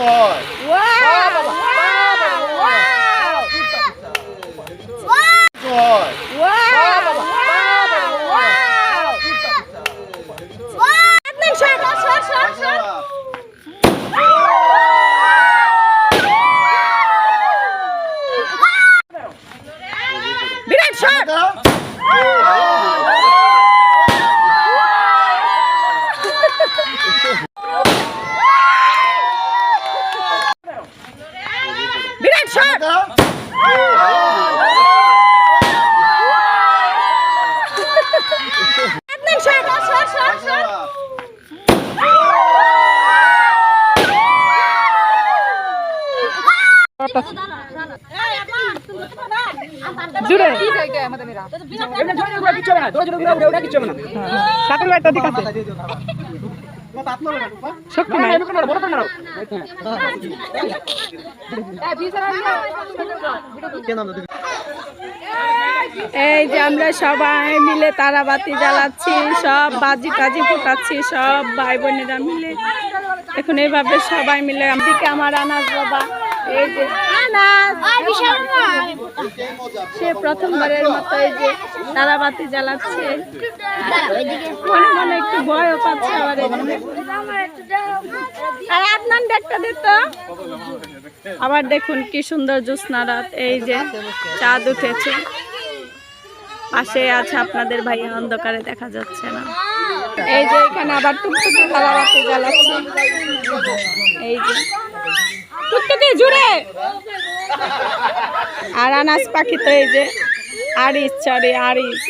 Come on. What? জুড়ে। সাঁতার একটা দিক আছে। এই যে আমরা সবাই মিলে তারাবাতি জ্বালাচ্ছি, সব বাজি টাজি ফুটাচ্ছি, সব ভাই বোনেরা মিলে। এখন এইভাবে সবাই মিলে দিকে আমার আনাজ বাবা। এই যে সে প্রথমবারের মতো এই যে তারাবাতি জ্বালাচ্ছে। মনে মনে একটু ভয়ও পাচ্ছে আবার আর আপনার ব্যাগটা দিত আবার দেখুন কি সুন্দর জ্যোৎস্না রাত এই যে চাঁদ উঠেছে। পাশে আছে আপনাদের ভাই অন্ধকারে দেখা যাচ্ছে না। এই যে এখানে আবার টুকটুকি তারাবাতি জ্বালাচ্ছে। এই যে টুকটুকি জুড়ে। আর আনাজ পাখি তো এই যে আরিস চড়ে আরিস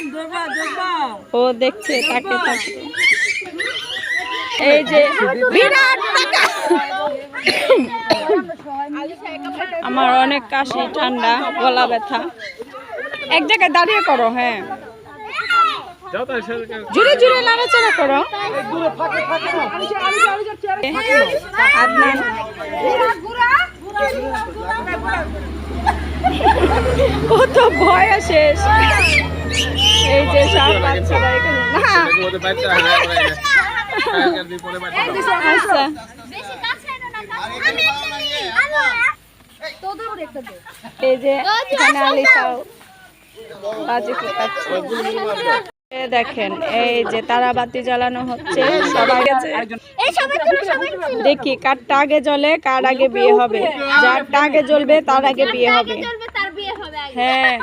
ও দেখছে তাকে তাকে। এই যে বিরাট আমার অনেক কাশি ঠান্ডা গলা ব্যথা। এক জায়গায় দাঁড়িয়ে করো হ্যাঁ। জুড়ে জুড়ে নাড়াচাড়া করো। আদনান ও তো ভয় শেষ। এই যে সব বাচ্চারা এখানে। না আচ্ছা। এই যে বাজি দেখেন, এই যে তারাবাতি জ্বালানো হচ্ছে। সবাই দেখি কারটা আগে জ্বলে, কার আগে বিয়ে হবে। যারটা আগে জ্বলবে, তার আগে বিয়ে হবে। হ্যাঁ।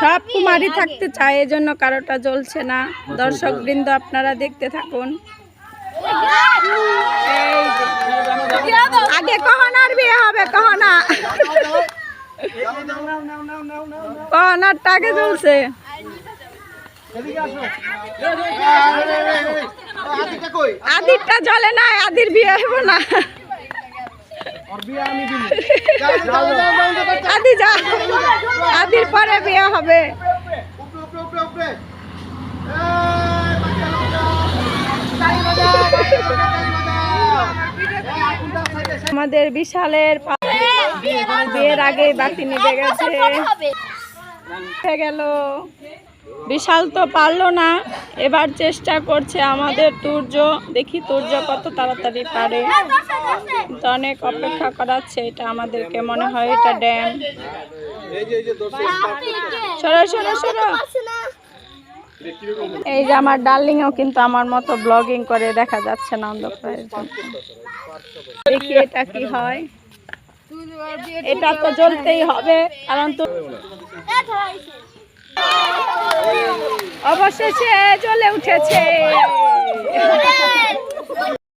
সব কুমারী থাকতে চায়, এজন্য কারোটা জ্বলছে না। দর্শক বৃন্দ, আপনারা দেখতে থাকুন। আগে কহনার বিয়ে হবে, কহনা। কহনারটা আগে জ্বলছে। আদিরটা জ্বলে না, আদির বিয়ে হব না। আদি যা। আদির পরে বিয়ে হবে। আমাদের বিশালের পা- বিয়ের আগে বাতি নিভে গেছে। গেল। বিশাল তো পারল না। এবার চেষ্টা করছে আমাদের তুর্য। দেখি তুর্য কত তাড়াতাড়ি পারে। কিন্তু অনেক অপেক্ষা করাচ্ছে, এটা আমাদেরকে মনে হয় এটা ড্যাম। সরো সরো সরো। এই যে আমার ডার্লিংও কিন্তু আমার মতো ব্লগিং করে দেখা যাচ্ছে না অন্ধকারের জন্য। দেখি এটা কি হয়। এটা তো জ্বলতেই হবে, কারণ তো অবশেষে জ্বলে উঠেছে।